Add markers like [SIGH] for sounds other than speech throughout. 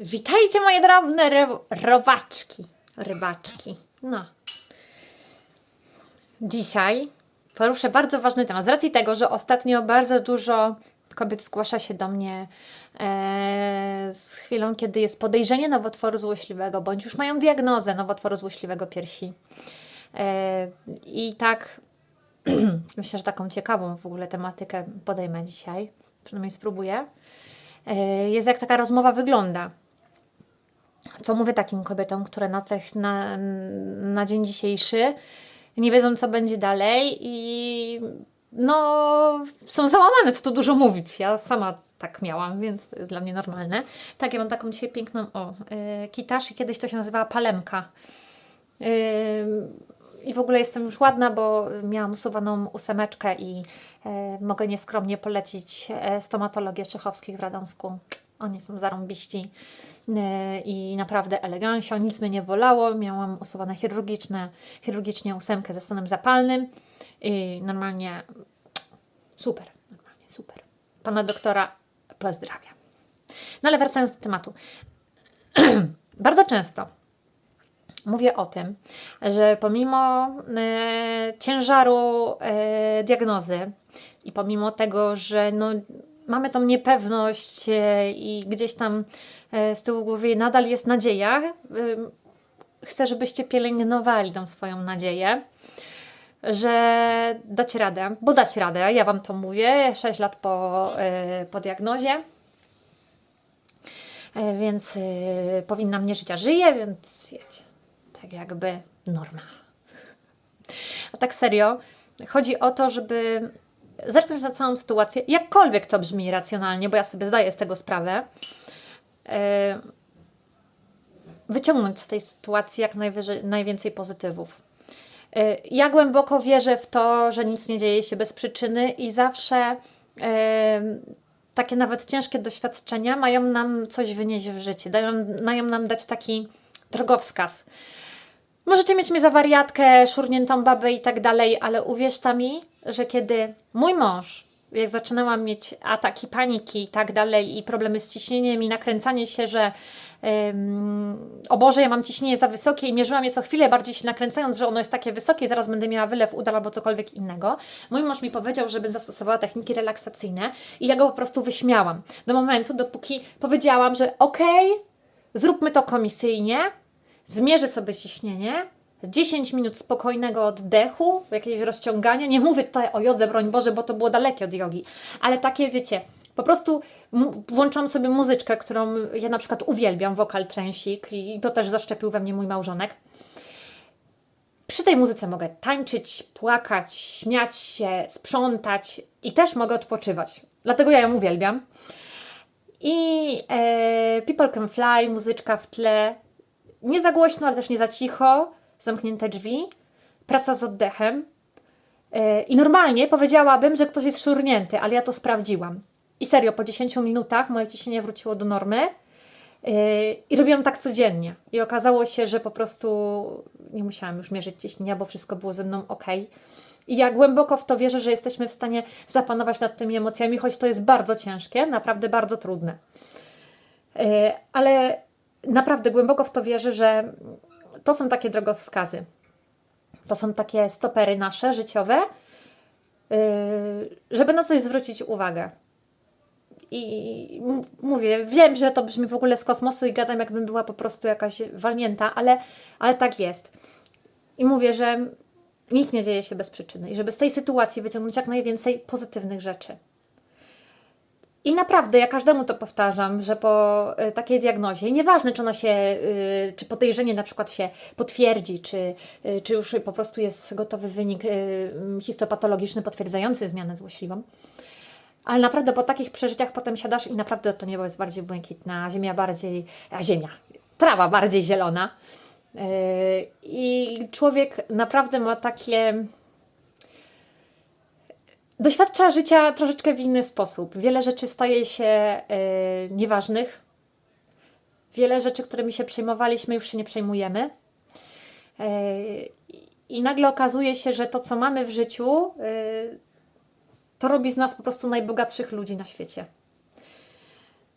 Witajcie moje drobne ry- robaczki, rybaczki. No. Dzisiaj poruszę bardzo ważny temat. Z racji tego, że ostatnio bardzo dużo kobiet zgłasza się do mnie e, z chwilą, kiedy jest podejrzenie nowotworu złośliwego, bądź już mają diagnozę nowotworu złośliwego piersi. E, I tak [CLEARS THROAT] myślę, że taką ciekawą w ogóle tematykę podejmę dzisiaj. Przynajmniej spróbuję. E, jest jak taka rozmowa wygląda co mówię takim kobietom, które na, tych, na, na dzień dzisiejszy nie wiedzą, co będzie dalej i no, są załamane, co tu dużo mówić. Ja sama tak miałam, więc to jest dla mnie normalne. Tak, ja mam taką dzisiaj piękną, o, yy, kitasz i kiedyś to się nazywała palemka. Yy, I w ogóle jestem już ładna, bo miałam usuwaną ósemeczkę i e, mogę nieskromnie polecić e, stomatologię Czechowskich w Radomsku. Oni są zarąbiści e, i naprawdę elegancio, nic mnie nie bolało. Miałam usuwane chirurgiczne, chirurgicznie ósemkę ze stanem zapalnym i normalnie super, normalnie super. Pana doktora pozdrawiam. No ale wracając do tematu. [CLEARS THROAT] Bardzo często mówię o tym, że pomimo e, ciężaru e, diagnozy i pomimo tego, że no, mamy tą niepewność e, i gdzieś tam e, z tyłu głowy nadal jest nadzieja, e, chcę, żebyście pielęgnowali tą swoją nadzieję, że dacie radę, bo dacie radę, ja Wam to mówię, 6 lat po, po diagnozie. Więc y, powinnam nie żyć, a żyję, więc wiecie, tak jakby norma. A tak serio, chodzi o to, żeby zerknąć na całą sytuację, jakkolwiek to brzmi racjonalnie, bo ja sobie zdaję z tego sprawę, e, wyciągnąć z tej sytuacji jak najwięcej pozytywów. E, Ja głęboko wierzę w to, że nic nie dzieje się bez przyczyny i zawsze e, takie nawet ciężkie doświadczenia mają nam coś wynieść w życie, dają, mają nam dać taki drogowskaz. Możecie mieć mnie za wariatkę, szurniętą babę i tak dalej, ale uwierzta mi, że kiedy mój mąż, jak zaczynałam mieć ataki paniki i tak dalej, i problemy z ciśnieniem, i nakręcanie się, że ym, o Boże, ja mam ciśnienie za wysokie i mierzyłam je co chwilę, bardziej się nakręcając, że ono jest takie wysokie, zaraz będę miała wylew udar albo cokolwiek innego. Mój mąż mi powiedział, żebym zastosowała techniki relaksacyjne i ja go po prostu wyśmiałam. Do momentu, dopóki powiedziałam, że okej, zróbmy to komisyjnie, zmierzę sobie ciśnienie, 10 minut spokojnego oddechu, jakieś rozciągania. Nie mówię tutaj o jodze, broń Boże, bo to było dalekie od jogi, ale takie wiecie, po prostu włączam sobie muzyczkę, którą ja na przykład uwielbiam, wokal trensik i to też zaszczepił we mnie mój małżonek. Przy tej muzyce mogę tańczyć, płakać, śmiać się, sprzątać i też mogę odpoczywać. Dlatego ja ją uwielbiam. I e, People Can Fly, muzyczka w tle, nie za głośno, ale też nie za cicho, zamknięte drzwi, praca z oddechem. Yy, I normalnie powiedziałabym, że ktoś jest szurnięty, ale ja to sprawdziłam. I serio, po 10 minutach moje ciśnienie wróciło do normy. Yy, I robiłam tak codziennie. I okazało się, że po prostu nie musiałam już mierzyć ciśnienia, bo wszystko było ze mną ok. I ja głęboko w to wierzę, że jesteśmy w stanie zapanować nad tymi emocjami, choć to jest bardzo ciężkie, naprawdę bardzo trudne. Yy, Ale naprawdę głęboko w to wierzę, że to są takie drogowskazy. To są takie stopery nasze życiowe, yy, żeby na coś zwrócić uwagę. I mówię, wiem, że to brzmi w ogóle z kosmosu i gadam, jakbym była po prostu jakaś walnięta, ale, ale tak jest. I mówię, że nic nie dzieje się bez przyczyny i żeby z tej sytuacji wyciągnąć jak najwięcej pozytywnych rzeczy. I naprawdę, ja każdemu to powtarzam, że po y, takiej diagnozie, nieważne czy ona się, y, czy podejrzenie na przykład się potwierdzi, czy, y, czy już po prostu jest gotowy wynik histopatologiczny potwierdzający zmianę złośliwą, ale naprawdę po takich przeżyciach potem siadasz i naprawdę to niebo jest bardziej błękitne, a ziemia bardziej, a ziemia, trawa bardziej zielona. I człowiek naprawdę ma takie doświadcza życia troszeczkę w inny sposób. Wiele rzeczy staje się e, nieważnych. Wiele rzeczy, którymi się przejmowaliśmy, już się nie przejmujemy. E, I nagle okazuje się, że to, co mamy w życiu, e, to robi z nas po prostu najbogatszych ludzi na świecie.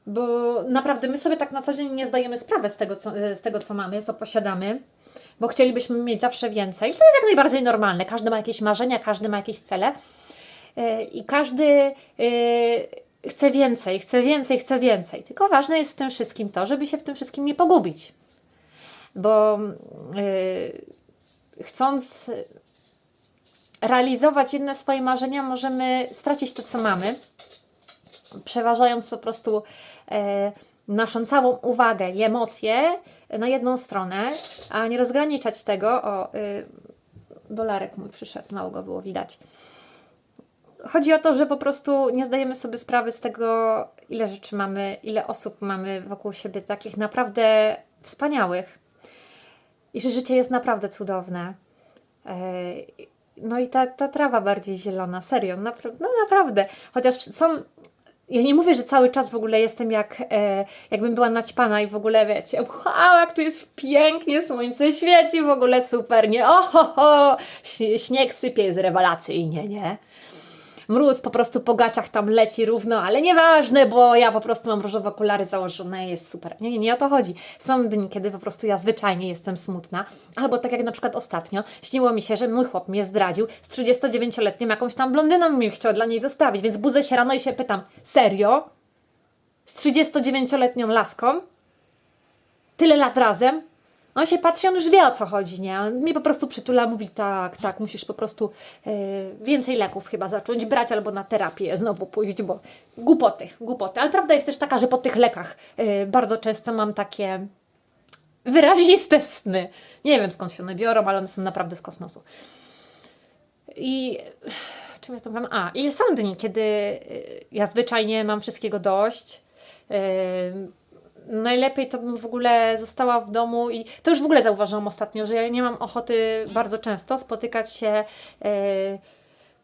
bo naprawdę my sobie tak na co dzień nie zdajemy sprawy z tego, co, z tego, co mamy, co posiadamy, bo chcielibyśmy mieć zawsze więcej. To jest jak najbardziej normalne. Każdy ma jakieś marzenia, każdy ma jakieś cele yy, i każdy yy, chce więcej, chce więcej, chce więcej. Tylko ważne jest w tym wszystkim to, żeby się w tym wszystkim nie pogubić. Bo yy, chcąc realizować jedne swoje marzenia, możemy stracić to, co mamy, przeważając po prostu e, naszą całą uwagę i emocje na jedną stronę, a nie rozgraniczać tego. O, dolarek mój przyszedł, mało go było widać. Chodzi o to, że po prostu nie zdajemy sobie sprawy z tego, ile rzeczy mamy, ile osób mamy wokół siebie, takich naprawdę wspaniałych. I że życie jest naprawdę cudowne. E, no i ta, ta trawa bardziej zielona, serio, napra- no naprawdę. Chociaż są ja nie mówię, że cały czas w ogóle jestem jak, e, jakbym była naćpana i w ogóle wiecie, wow, jak tu jest pięknie, słońce świeci, w ogóle super, nie? Oho, ho, śnieg sypie, jest rewelacyjnie, nie? Mróz po prostu po gaciach tam leci równo, ale nieważne, bo ja po prostu mam różowe okulary założone, jest super. Nie, nie, nie o to chodzi. Są dni, kiedy po prostu ja zwyczajnie jestem smutna, albo tak jak na przykład ostatnio, śniło mi się, że mój chłop mnie zdradził z 39-letnią jakąś tam blondyną mi chciał dla niej zostawić, więc budzę się rano i się pytam, serio? Z 39-letnią laską? Tyle lat razem? On się patrzy, on już wie o co chodzi, nie? On mi po prostu przytula, mówi tak, tak, musisz po prostu yy, więcej leków chyba zacząć brać albo na terapię znowu pójść, bo głupoty, głupoty. Ale prawda jest też taka, że po tych lekach yy, bardzo często mam takie wyraziste sny. Nie wiem skąd się one biorą, ale one są naprawdę z kosmosu. I czym ja to mam? A, i są dni, kiedy yy, ja zwyczajnie mam wszystkiego dość. Yy, najlepiej to bym w ogóle została w domu i to już w ogóle zauważyłam ostatnio, że ja nie mam ochoty bardzo często spotykać się yy,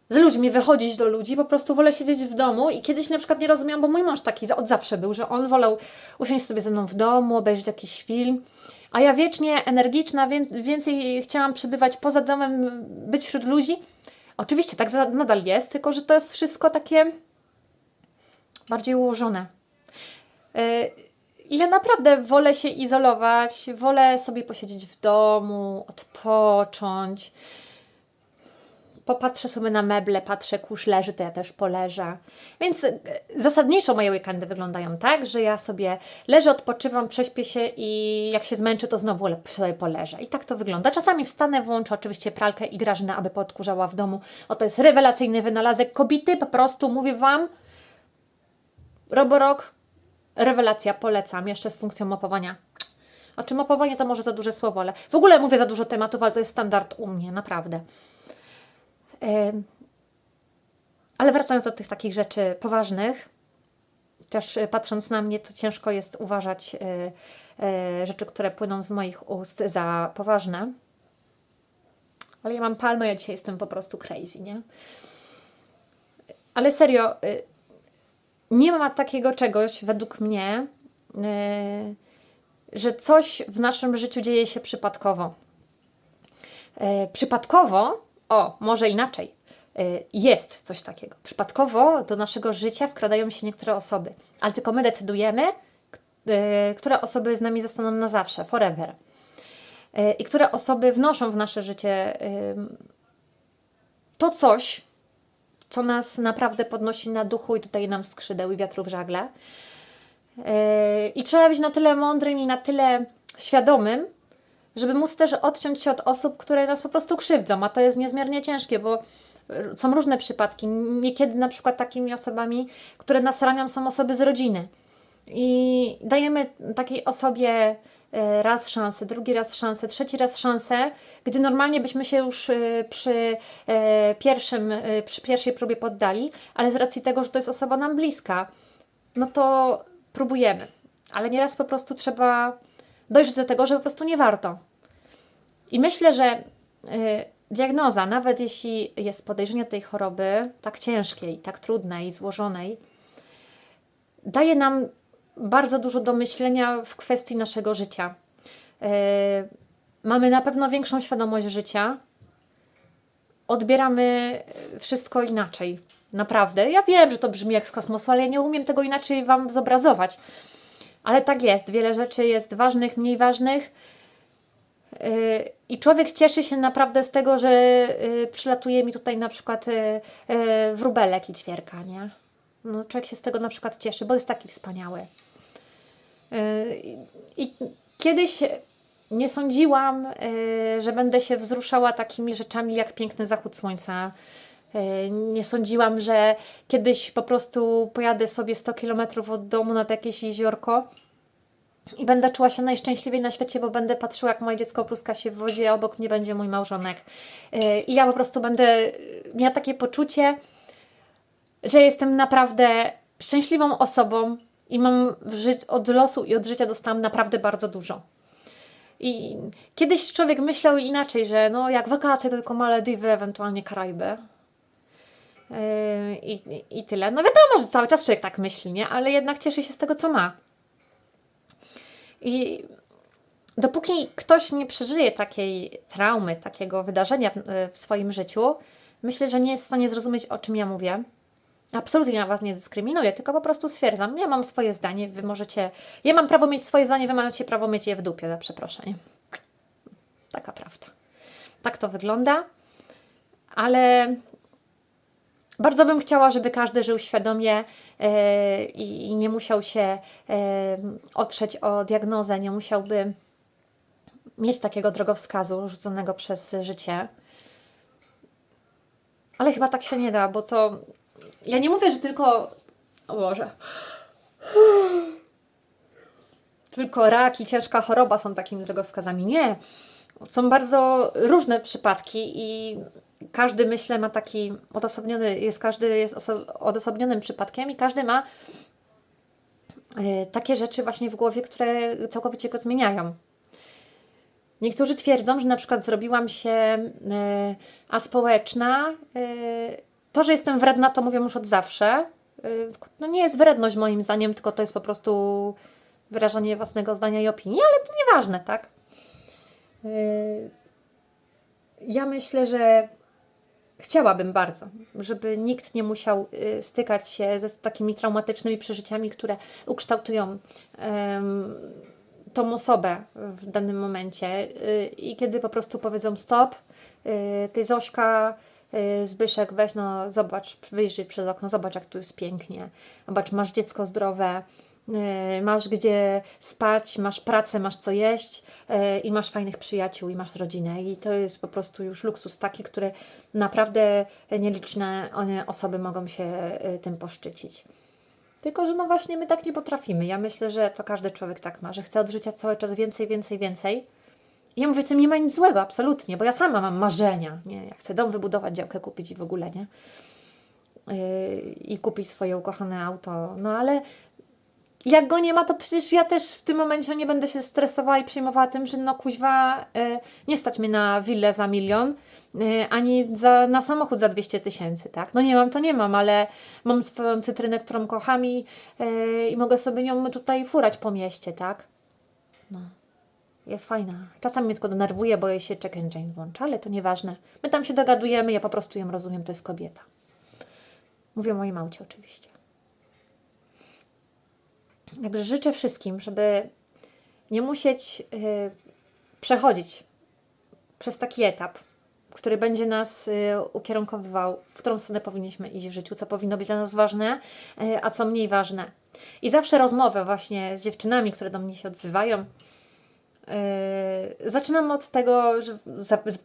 z ludźmi, wychodzić do ludzi, po prostu wolę siedzieć w domu i kiedyś na przykład nie rozumiałam, bo mój mąż taki od zawsze był, że on wolał usiąść sobie ze mną w domu, obejrzeć jakiś film, a ja wiecznie energiczna, więcej chciałam przebywać poza domem, być wśród ludzi. Oczywiście tak nadal jest, tylko że to jest wszystko takie bardziej ułożone. Yy, ja naprawdę wolę się izolować, wolę sobie posiedzieć w domu, odpocząć. Popatrzę sobie na meble, patrzę, kurz leży, to ja też poleżę. Więc e, zasadniczo moje weekendy wyglądają tak, że ja sobie leżę, odpoczywam, prześpię się i jak się zmęczę, to znowu sobie poleżę. I tak to wygląda. Czasami wstanę, włączę oczywiście pralkę i Grażynę, aby podkurzała w domu. Oto jest rewelacyjny wynalazek kobity, po prostu mówię Wam. Roborok, Rewelacja, polecam, jeszcze z funkcją mapowania. O czym mapowanie to może za duże słowo, ale w ogóle mówię za dużo tematów, ale to jest standard u mnie, naprawdę. Ale wracając do tych takich rzeczy poważnych, chociaż patrząc na mnie, to ciężko jest uważać yy, yy, rzeczy, które płyną z moich ust za poważne. Ale ja mam palmę, ja dzisiaj jestem po prostu crazy, nie? Ale serio, yy, nie ma takiego czegoś, według mnie, yy, że coś w naszym życiu dzieje się przypadkowo. Yy, przypadkowo, o, może inaczej, yy, jest coś takiego. Przypadkowo do naszego życia wkradają się niektóre osoby, ale tylko my decydujemy, które osoby z nami zostaną na zawsze, forever. I które osoby wnoszą w nasze życie to coś, co nas naprawdę podnosi na duchu i tutaj nam skrzydeł i wiatru w żagle. Yy, I trzeba być na tyle mądrym i na tyle świadomym, żeby móc też odciąć się od osób, które nas po prostu krzywdzą, a to jest niezmiernie ciężkie, bo są różne przypadki. Niekiedy na przykład takimi osobami, które nas ranią, są osoby z rodziny. I dajemy takiej osobie E, raz szansę, drugi raz szansę, trzeci raz szansę, gdzie normalnie byśmy się już e, przy, e, pierwszym, przy pierwszej próbie poddali, ale z racji tego, że to jest osoba nam bliska, no to próbujemy. Ale nieraz po prostu trzeba dojść do tego, że po prostu nie warto. I myślę, że diagnoza, nawet jeśli jest podejrzenie tej choroby tak ciężkiej, tak trudnej, złożonej, daje nam bardzo dużo do myślenia w kwestii naszego życia. Yy, mamy na pewno większą świadomość życia, odbieramy wszystko inaczej. Naprawdę. Ja wiem, że to brzmi jak z kosmosu, ale ja nie umiem tego inaczej Wam zobrazować. Ale tak jest. Wiele rzeczy jest ważnych, mniej ważnych. Yy, I człowiek cieszy się naprawdę z tego, że yy, przylatuje mi tutaj na przykład wróbelek i ćwierka, nie? No, człowiek się z tego na przykład cieszy, bo jest taki wspaniały. I kiedyś nie sądziłam, że będę się wzruszała takimi rzeczami jak piękny zachód słońca. Nie sądziłam, że kiedyś po prostu pojadę sobie 100 km od domu nad jakieś jeziorko i będę czuła się najszczęśliwiej na świecie, bo będę patrzyła, jak moje dziecko pluska się w wodzie, a obok mnie będzie mój małżonek. I ja po prostu będę miała takie poczucie, że jestem naprawdę szczęśliwą osobą i mam od losu i od życia dostałam naprawdę bardzo dużo. I kiedyś człowiek myślał inaczej, że no jak wakacje to tylko Malediwy, ewentualnie Karaiby. Yy, I, I tyle. No wiadomo, że cały czas człowiek tak myśli, nie? Ale jednak cieszy się z tego, co ma. I dopóki ktoś nie przeżyje takiej traumy, takiego wydarzenia w, w swoim życiu, myślę, że nie jest w stanie zrozumieć, o czym ja mówię. Absolutnie ja Was nie dyskryminuję, tylko po prostu stwierdzam, ja mam swoje zdanie, Wy możecie, ja mam prawo mieć swoje zdanie, Wy macie prawo mieć je w dupie, za przeproszenie. Taka prawda. Tak to wygląda, ale bardzo bym chciała, żeby każdy żył świadomie yy, i nie musiał się yy, otrzeć o diagnozę, nie musiałby mieć takiego drogowskazu rzuconego przez życie. Ale chyba tak się nie da, bo to ja nie mówię, że tylko. O Boże. Tylko rak i ciężka choroba są takimi drogowskazami. Nie. Są bardzo różne przypadki i każdy, myślę, ma taki odosobniony, jest każdy jest odosobnionym przypadkiem i każdy ma y, takie rzeczy właśnie w głowie, które całkowicie go zmieniają. Niektórzy twierdzą, że na przykład zrobiłam się y, aspołeczna y, to, że jestem wredna, to mówię już od zawsze. Y, no nie jest wredność moim zdaniem, tylko to jest po prostu wyrażanie własnego zdania i opinii, ale to nieważne, tak? Y, ja myślę, że chciałabym bardzo, żeby nikt nie musiał y, stykać się ze takimi traumatycznymi przeżyciami, które ukształtują tą osobę w danym momencie. I kiedy po prostu powiedzą stop, ty Zośka, Zbyszek, weź no, zobacz, wyjrzyj przez okno, zobacz, jak tu jest pięknie. Zobacz, masz dziecko zdrowe, y, masz gdzie spać, masz pracę, masz co jeść y, i masz fajnych przyjaciół i masz rodzinę. I to jest po prostu już luksus taki, który naprawdę nieliczne osoby mogą się tym poszczycić. Tylko, że no właśnie my tak nie potrafimy. Ja myślę, że to każdy człowiek tak ma, że chce od życia cały czas więcej, więcej, więcej ja mówię, w tym nie ma nic złego, absolutnie, bo ja sama mam marzenia, nie? Ja chcę dom wybudować, działkę kupić i w ogóle, nie? Yy, I kupić swoje ukochane auto, no ale jak go nie ma, to przecież ja też w tym momencie nie będę się stresowała i przejmowała tym, że no kuźwa, yy, nie stać mnie na willę za milion, yy, ani za, na samochód za 200 tysięcy, tak? No nie mam, to nie mam, ale mam swoją cytrynę, którą kocham i, yy, i mogę sobie nią tutaj furać po mieście, tak? No. Jest fajna. Czasami mnie tylko denerwuje, bo jej się check engine włącza, ale to nieważne. My tam się dogadujemy, ja po prostu ją rozumiem, to jest kobieta. Mówię o małcie oczywiście. Także życzę wszystkim, żeby nie musieć yy, przechodzić przez taki etap, który będzie nas y, ukierunkowywał, w którą stronę powinniśmy iść w życiu, co powinno być dla nas ważne, y, a co mniej ważne. I zawsze rozmowę właśnie z dziewczynami, które do mnie się odzywają, zaczynam od tego, że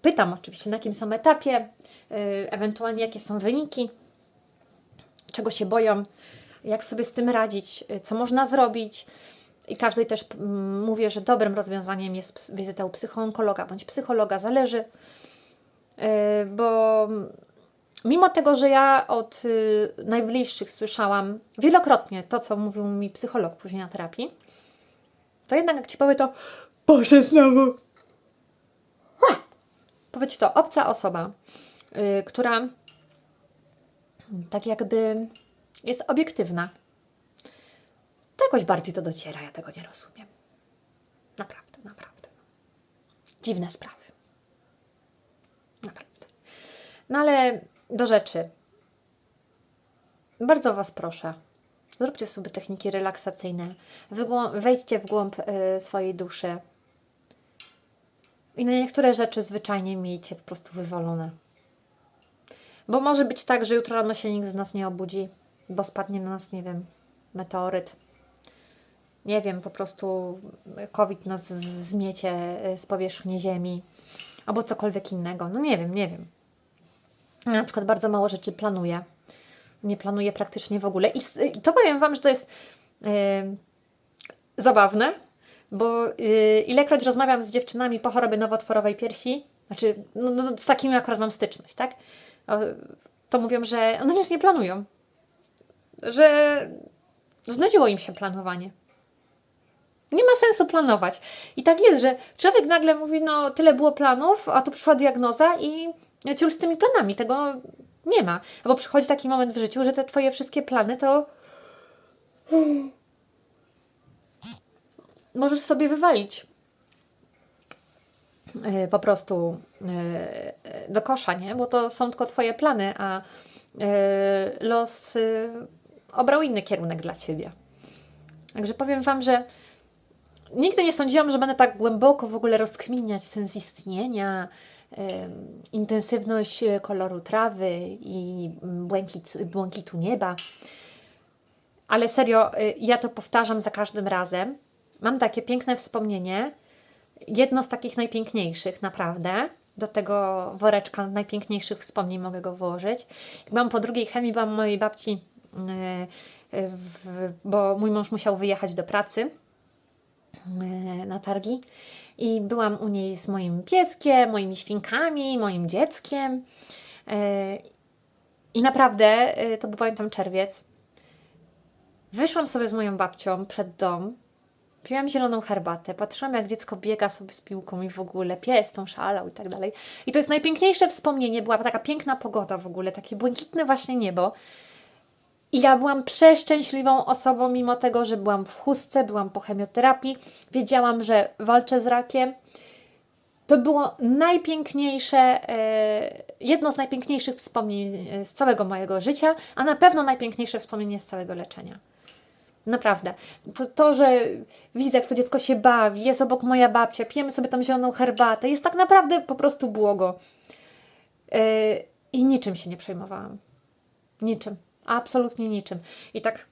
pytam oczywiście na jakim są etapie, yy, ewentualnie jakie są wyniki, czego się boją, jak sobie z tym radzić, yy, co można zrobić. I każdej też mm, mówię, że dobrym rozwiązaniem jest wizyta u psychoonkologa bądź psychologa, zależy, bo mimo tego, że ja od najbliższych słyszałam wielokrotnie to, co mówił mi psycholog później na terapii, to jednak jak ci powie to, Boże, znowu. Powiedz to, obca osoba, yy, która tak jakby jest obiektywna, to jakoś bardziej to dociera. Ja tego nie rozumiem. Naprawdę, naprawdę. Dziwne sprawy. Naprawdę. No ale do rzeczy. bardzo Was proszę, zróbcie sobie techniki relaksacyjne, wejdźcie w głąb y, swojej duszy i na niektóre rzeczy zwyczajnie miejcie po prostu wywalone. Bo może być tak, że jutro rano się nikt z nas nie obudzi, bo spadnie na nas, nie wiem, meteoryt. Nie wiem, po prostu COVID nas zmiecie y, z powierzchni Ziemi, albo cokolwiek innego. No nie wiem, nie wiem. Ja na przykład bardzo mało rzeczy planuję. Nie planuję praktycznie w ogóle. I i to powiem Wam, że to jest yy, zabawne, bo yy, ilekroć rozmawiam z dziewczynami po chorobie nowotworowej piersi, znaczy no, no, z takimi akurat mam styczność, tak? To mówią, że one nic nie planują. Że znudziło im się planowanie. Nie ma sensu planować. I tak jest, że człowiek nagle mówi, no tyle było planów, a tu przyszła diagnoza i ciul z tymi planami. Tego nie ma. Albo przychodzi taki moment w życiu, że te twoje wszystkie plany to możesz sobie wywalić yy, po prostu yy, do kosza, nie? Bo to są tylko twoje plany, a yy, los obrał inny kierunek dla ciebie. Także powiem Wam, że nigdy nie sądziłam, że będę tak głęboko w ogóle rozkminiać sens istnienia, intensywność e, koloru trawy i błękit, błękitu nieba. Ale serio, ja to powtarzam za każdym razem. Mam takie piękne wspomnienie, jedno z takich najpiękniejszych, naprawdę. Do tego woreczka najpiękniejszych wspomnień mogę go włożyć. Jak byłam po drugiej chemii, byłam mojej babci, y, y, bo mój mąż musiał wyjechać do pracy e, na targi i byłam u niej z moim pieskiem, moimi świnkami, moim dzieckiem. E, I naprawdę, to był pamiętam czerwiec, wyszłam sobie z moją babcią przed dom, piłam zieloną herbatę, patrzyłam jak dziecko biega sobie z piłką i w ogóle pies tą szalał i tak dalej. I to jest najpiękniejsze wspomnienie, była taka piękna pogoda w ogóle, takie błękitne właśnie niebo. I ja byłam przeszczęśliwą osobą, mimo tego, że byłam w chustce, byłam po chemioterapii, wiedziałam, że walczę z rakiem. To było najpiękniejsze, e, jedno z najpiękniejszych wspomnień e, z całego mojego życia, a na pewno najpiękniejsze wspomnienie z całego leczenia. Naprawdę. To, to, że widzę, jak to dziecko się bawi, jest obok moja babcia, pijemy sobie tą zieloną herbatę, jest tak naprawdę po prostu błogo. E, I niczym się nie przejmowałam. Niczym. Absolutnie niczym. I tak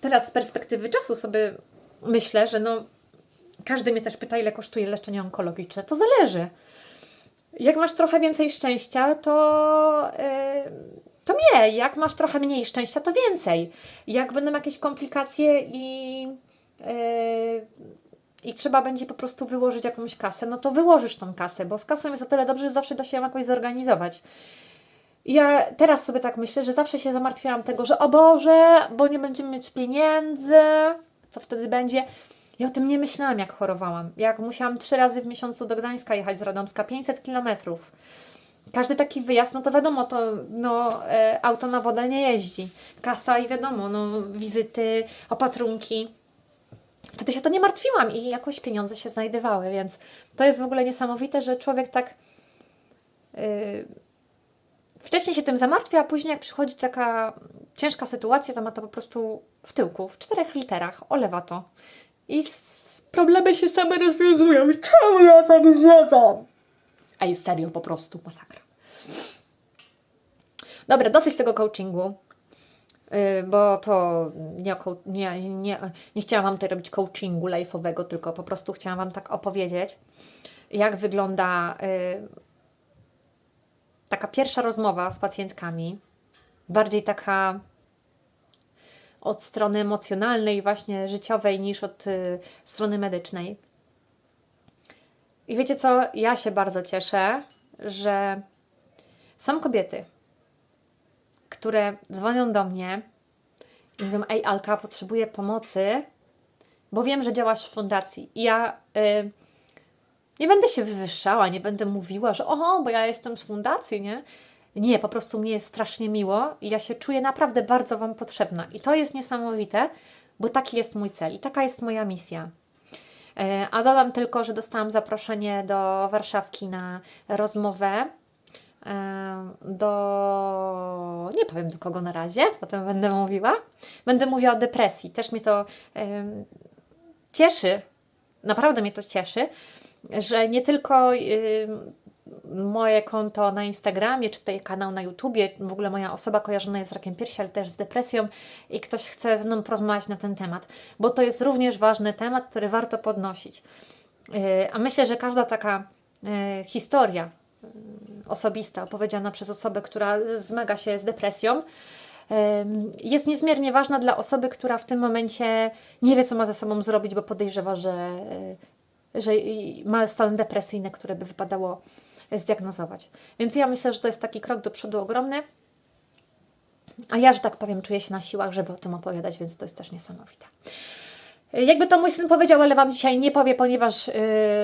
teraz z perspektywy czasu sobie myślę, że no każdy mnie też pyta, ile kosztuje leczenie onkologiczne. To zależy. Jak masz trochę więcej szczęścia, to, yy, to mniej. Jak masz trochę mniej szczęścia, to więcej. Jak będą jakieś komplikacje i, yy, i trzeba będzie po prostu wyłożyć jakąś kasę, no to wyłożysz tą kasę, bo z kasą jest o tyle dobrze, że zawsze da się ją jakoś zorganizować. Ja teraz sobie tak myślę, że zawsze się zamartwiałam tego, że o Boże, bo nie będziemy mieć pieniędzy, co wtedy będzie. Ja o tym nie myślałam, jak chorowałam. Jak musiałam trzy razy w miesiącu do Gdańska jechać z Radomska, 500 kilometrów. Każdy taki wyjazd, no to wiadomo, to no, e, auto na wodę nie jeździ. Kasa i wiadomo, no, wizyty, opatrunki. Wtedy się to nie martwiłam i jakoś pieniądze się znajdowały, więc to jest w ogóle niesamowite, że człowiek tak. Yy, wcześniej się tym zamartwia, a później jak przychodzi taka ciężka sytuacja, to ma to po prostu w tyłku, w czterech literach, olewa to. I problemy się same rozwiązują. Czemu ja tak ziewam? A jest serio, po prostu masakra. Dobra, dosyć tego coachingu, yy, bo to nie, nie, nie, nie chciałam Wam tutaj robić coachingu life'owego, tylko po prostu chciałam Wam tak opowiedzieć, jak wygląda yy, taka pierwsza rozmowa z pacjentkami, bardziej taka od strony emocjonalnej, właśnie życiowej, niż od y, strony medycznej. I wiecie co? Ja się bardzo cieszę, że są kobiety, które dzwonią do mnie i mówią: Ej, Alka, potrzebuję pomocy, bo wiem, że działasz w fundacji. I ja. Y, nie będę się wywyższała, nie będę mówiła, że oho, bo ja jestem z fundacji, nie? Nie, po prostu mnie jest strasznie miło i ja się czuję naprawdę bardzo Wam potrzebna. I to jest niesamowite, bo taki jest mój cel i taka jest moja misja. E, A dodam tylko, że dostałam zaproszenie do Warszawki na rozmowę e, do. Nie powiem do kogo na razie, potem będę mówiła. Będę mówiła o depresji. Też mnie to cieszy, naprawdę mnie to cieszy, że nie tylko moje konto na Instagramie, czy tutaj kanał na YouTubie, w ogóle moja osoba kojarzona jest z rakiem piersi, ale też z depresją. I ktoś chce ze mną porozmawiać na ten temat, bo to jest również ważny temat, który warto podnosić. Yy, A myślę, że każda taka yy, historia yy, osobista opowiedziana przez osobę, która zmaga się z depresją, jest niezmiernie ważna dla osoby, która w tym momencie nie wie, co ma ze sobą zrobić, bo podejrzewa, że, że ma stan depresyjny, które by wypadało zdiagnozować. Więc ja myślę, że to jest taki krok do przodu ogromny. A ja, że tak powiem, czuję się na siłach, żeby o tym opowiadać, więc to jest też niesamowite. Jakby to mój syn powiedział, ale Wam dzisiaj nie powie, ponieważ y,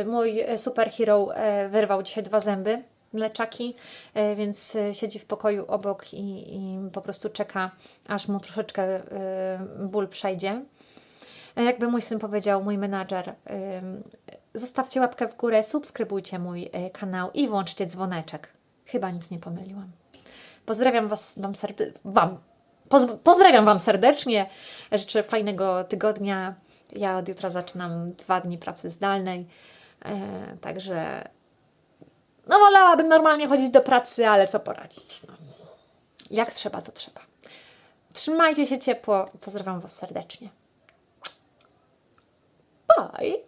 mój superhero y, wyrwał dzisiaj dwa zęby, mleczaki, y, więc y, siedzi w pokoju obok i, i po prostu czeka, aż mu troszeczkę y, ból przejdzie. Jakby mój syn powiedział, mój menadżer, zostawcie łapkę w górę, subskrybujcie mój y, kanał i włączcie dzwoneczek. Chyba nic nie pomyliłam. Pozdrawiam Was, wam serde- wam. Poz- pozdrawiam Wam serdecznie. Życzę fajnego tygodnia. Ja od jutra zaczynam dwa dni pracy zdalnej. E, także no wolałabym normalnie chodzić do pracy, ale co poradzić. No. Jak trzeba, to trzeba. Trzymajcie się ciepło. Pozdrawiam Was serdecznie. I?